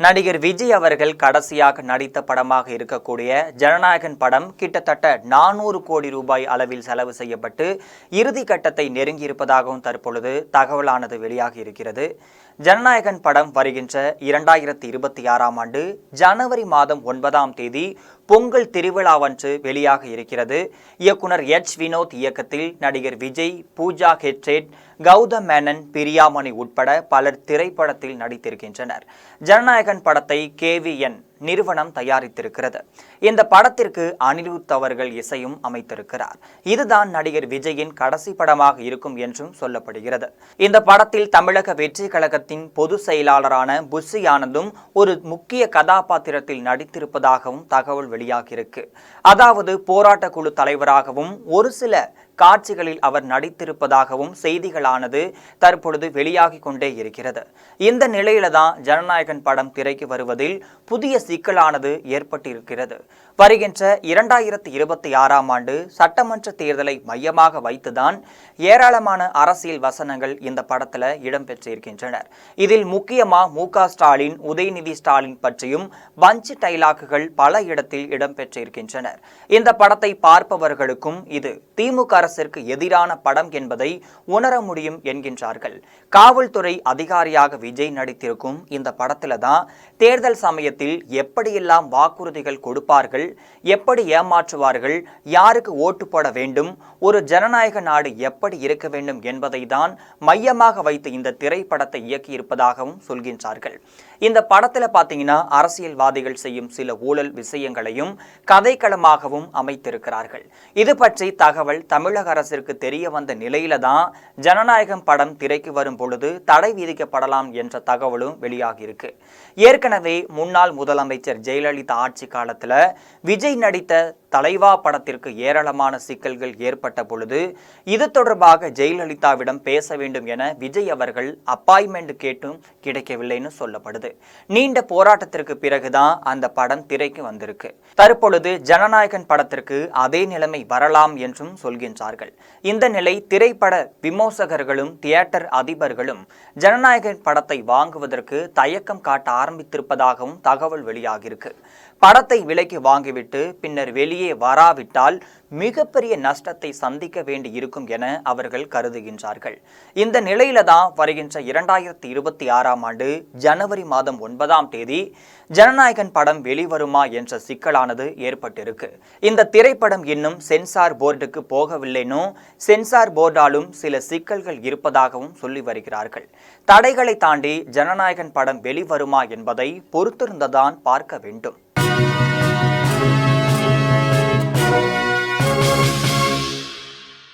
நடிகர் விஜய் அவர்கள் கடைசியாக நடித்த படமாக இருக்கக்கூடிய ஜனநாயகன் படம் கிட்டத்தட்ட நானூறு கோடி ரூபாய் அளவில் செலவு செய்யப்பட்டு இறுதி கட்டத்தை நெருங்கியிருப்பதாகவும் தற்பொழுது தகவலானது வெளியாகி இருக்கிறது. ஜனநாயகன் படம் வருகின்ற இரண்டாயிரத்தி இருபத்தி ஆறாம் ஆண்டு ஜனவரி மாதம் ஒன்பதாம் தேதி பொங்கல் திருவிழாவன்று வெளியாக இருக்கிறது. இயக்குனர் எச். வினோத் இயக்கத்தில் நடிகர் விஜய் பூஜா ஹெட்ரேட் கௌதம் மேனன் பிரியாமணி உட்பட பலர் திரைப்படத்தில் நடித்திருக்கின்றனர். ஜனநாயகன் படத்தை கேவிஎன் நிறுவனம் தயாரித்திருக்கிறது. இந்த படத்திற்கு அனிருத் அவர்கள் இசையும் அமைத்திருக்கிறார். இதுதான் நடிகர் விஜயின் கடைசி படமாக இருக்கும் என்றும் சொல்லப்படுகிறது. இந்த படத்தில் தமிழக வெற்றி கழகத்தின் பொது செயலாளரான புஷி ஆனந்தும் ஒரு முக்கிய கதாபாத்திரத்தில் நடித்திருப்பதாகவும் தகவல் வெளியாகியிருக்கு. அதாவது போராட்ட குழு தலைவராகவும் ஒரு சில காட்சிகளில் அவர் நடித்திருப்பதாகவும் செய்திகளானது தற்பொழுது வெளியாகி கொண்டே இருக்கிறது. இந்த நிலையில தான் ஜனநாயகன் படம் திரைக்கு வருவதில் புதிய சிக்கலானது ஏற்பட்டிருக்கிறது. வருகின்ற இரண்டாயிரத்தி இருபத்தி ஆறாம் ஆண்டு சட்டமன்ற தேர்தலை மையமாக வைத்துதான் ஏராளமான அரசியல் வசனங்கள் இந்த படத்தில் இடம்பெற்றிருக்கின்றனர். இதில் முக்கியமா மு க ஸ்டாலின் உதயநிதி ஸ்டாலின் பற்றியும் பஞ்ச் டைலாக்குகள் பல இடத்தில் இடம்பெற்றிருக்கின்றனர். இந்த படத்தை பார்ப்பவர்களுக்கும் இது திமுக அரசிற்கு எதிரான படம் என்பதை உணர முடியும் என்கின்றார்கள். காவல்துறை அதிகாரியாக விஜய் நடித்திருக்கும் இந்த படத்துல தான் தேர்தல் சமயத்தில் எப்படியெல்லாம் வாக்குறுதிகள் கொடுப்பார்கள் எப்படி ஏமாற்றுவார்கள் யாருக்கு ஓட்டு போட வேண்டும் ஒரு ஜனநாயக நாடு எப்படி இருக்க வேண்டும் என்பதை தான் மையமாக வைத்து இந்த திரைப்படத்தை இயக்கியிருப்பதாகவும் சொல்கின்றார்கள். இந்த படத்தில் பார்த்தீங்கன்னா அரசியல்வாதிகள் செய்யும் சில ஊழல் விஷயங்களையும் கதைக்களமாகவும் அமைத்திருக்கிறார்கள். இது பற்றி தகவல் தமிழ் தமிழக அரசிற்கு தெரிய வந்த நிலையில தான் ஜனநாயகம் படம் திரைக்கு வரும் பொழுது தடை விதிக்கப்படலாம் என்ற தகவலும் வெளியாகியிருக்கு. ஏற்கனவே முன்னாள் முதலமைச்சர் ஜெயலலிதா ஆட்சி காலத்தில் விஜய் நடித்த தலைவா படத்திற்கு ஏராளமான சிக்கல்கள் ஏற்பட்ட பொழுது இது தொடர்பாக ஜெயலலிதாவிடம் பேச வேண்டும் என விஜய் அவர்கள் அப்பாயின்மெண்ட் கேட்டும் கிடைக்கவில்லைன்னு சொல்லப்படுது. நீண்ட போராட்டத்திற்கு பிறகுதான் அந்த படம் திரைக்கு வந்திருக்கு. தற்பொழுது ஜனநாயகன் படத்திற்கு அதே நிலைமை வரலாம் என்றும் சொல்கின்றார்கள். இந்த நிலை திரைப்பட விமர்சகர்களும் தியேட்டர் அதிபர்களும் ஜனநாயகன் படத்தை வாங்குவதற்கு தயக்கம் காட்ட ஆரம்பித்திருப்பதாகவும் தகவல் வெளியாகியிருக்கு. படத்தை விலைக்கு வாங்கிவிட்டு பின்னர் வெளியே வராவிட்டால் மிகப்பெரிய நஷ்டத்தை சந்திக்க வேண்டி இருக்கும் என அவர்கள் கருதுகின்றார்கள். இந்த நிலையில தான் வருகின்ற இரண்டாயிரத்தி இருபத்தி ஆறாம் ஆண்டு ஜனவரி மாதம் ஒன்பதாம் தேதி ஜனநாயகன் படம் வெளிவருமா என்ற சிக்கலானது ஏற்பட்டிருக்கு. இந்த திரைப்படம் இன்னும் சென்சார் போர்டுக்கு போகவில்லைனும் சென்சார் போர்டாலும் சில சிக்கல்கள் இருப்பதாகவும் சொல்லி வருகிறார்கள். தடைகளை தாண்டி ஜனநாயகன் படம் வெளிவருமா என்பதை பொறுத்திருந்ததான் பார்க்க வேண்டும்.